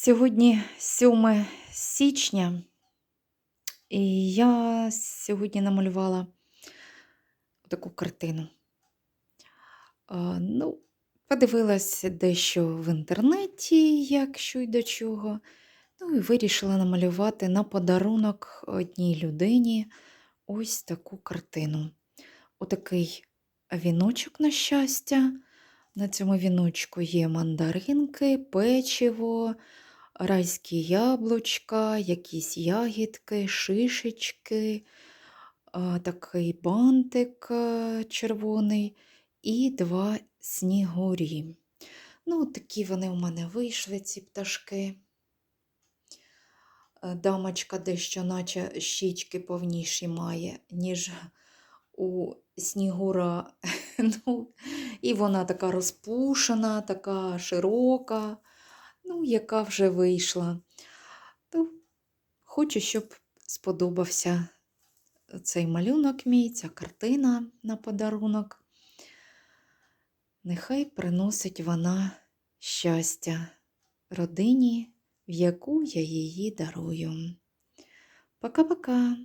Сьогодні 7 січня, і я сьогодні намалювала таку картину. Ну, подивилась дещо в інтернеті, як що й до чого. Ну і вирішила намалювати на подарунок одній людині ось таку картину. Отакий віночок на щастя. На цьому віночку є мандаринки, печиво, райські яблучка, якісь ягідки, шишечки, такий бантик червоний і два снігурі. Ну, такі вони у мене вийшли, ці пташки. Е, Дамочка дещо, наче щічки повніші має, ніж у снігура. Ну, і вона така розпушена, така широка, ну, яка вже вийшла. То хочу, щоб сподобався цей малюнок мій, ця картина на подарунок. Нехай приносить вона щастя родині, в яку я її дарую. Пока-пока.